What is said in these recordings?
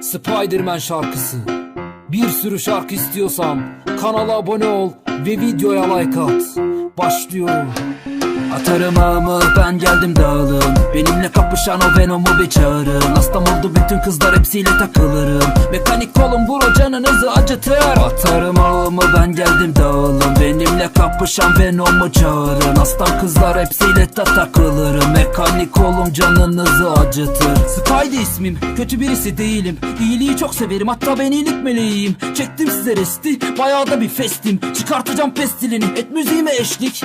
Spiderman şarkısı. Bir sürü şarkı istiyorsan kanala abone ol ve videoya like at. Başlıyor. Atarım ağımı ben geldim dağılın Benimle kapışan o Venom'u bir çağırın. Hastam oldu bütün kızlar hepsiyle takılırım. Mekanik kolum vur o canınızı acıtır. Atarım ağımı ben geldim dağılın Benimle kapışan Venom'u çağırın. Hastam kızlar hepsiyle de takılırım. Mekanik kolum canınızı acıtır. Spidey ismim kötü birisi değilim. İyiliği çok severim hatta ben iyilik meleğiyim. Çektim size resti bayağı da bir festim. Çıkartacağım pestilini et müziğime eşlik.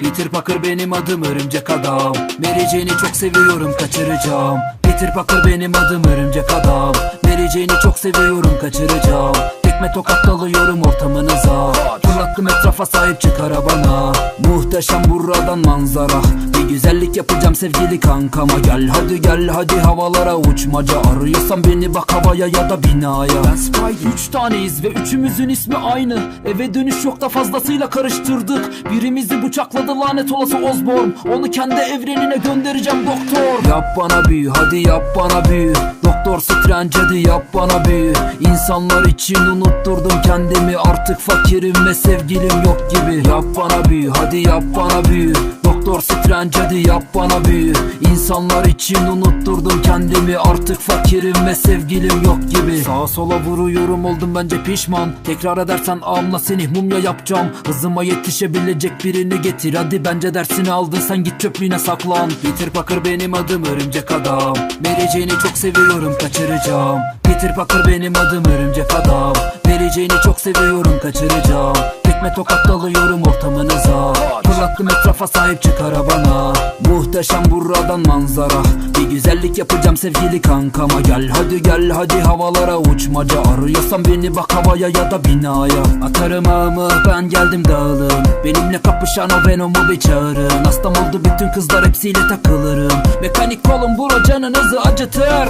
Peter Parker benim adım örümcek adam. Mary çok seviyorum kaçıracağım. Peter Parker benim adım örümcek adam. Mary çok seviyorum kaçıracağım. Tekme tokat dalıyorum ortamınıza. Fırlattım etrafa sahip çık arabana Muhteşem buradan manzara. Bir güzellik yapacağım sevgili kankama. Gel hadi gel hadi havalara uçmaca. Arıyorsan beni bak havaya ya da binaya. Ben Spidey. Üç taneyiz ve üçümüzün ismi aynı. Eve dönüş yok da fazlasıyla karıştırdık. Birimizi bıçakladı lanet olası Osborn Onu kendi evrenine göndereceğim doktor. Yap bana büyü hadi yap bana büyü. Doktor Strange hadi yap bana büyü. İnsanlar için unutturdum kendimi. Artık fakirim ve sevgilim yok gibi. Yap bana büyü hadi yap bana büyü Doktor Strange hadi yap bana büyü İnsanlar için unutturdum kendimi. Artık fakirim ve sevgilim yok gibi. Sağa sola vuruyorum oldum bence pişman. Tekrar edersen ağımla seni mumya yapacağım. Hızıma yetişebilecek birini getir. Hadi bence dersini aldın sen git çöplüğüne saklan. Peter Parker benim adım örümcek adam. Mary çok seviyorum kaçıracağım. Peter Parker benim adım örümcek adam. Mary çok seviyorum kaçıracağım. Tekme tokat dalıyorum ortamınıza Fırlattım etrafa sahip çık arabana. Muhteşem buradan manzara. Bir güzellik yapacağım sevgili kankama. Gel hadi gel hadi havalara uçmaca. Arıyorsan beni bak havaya ya da binaya. Atarım ağımı ben geldim dağılın Benimle kapışan o Venom'u bir çağırın Hastam oldu bütün kızlar hepsiyle takılırım. Mekanik kolum vur o canınızı acıtır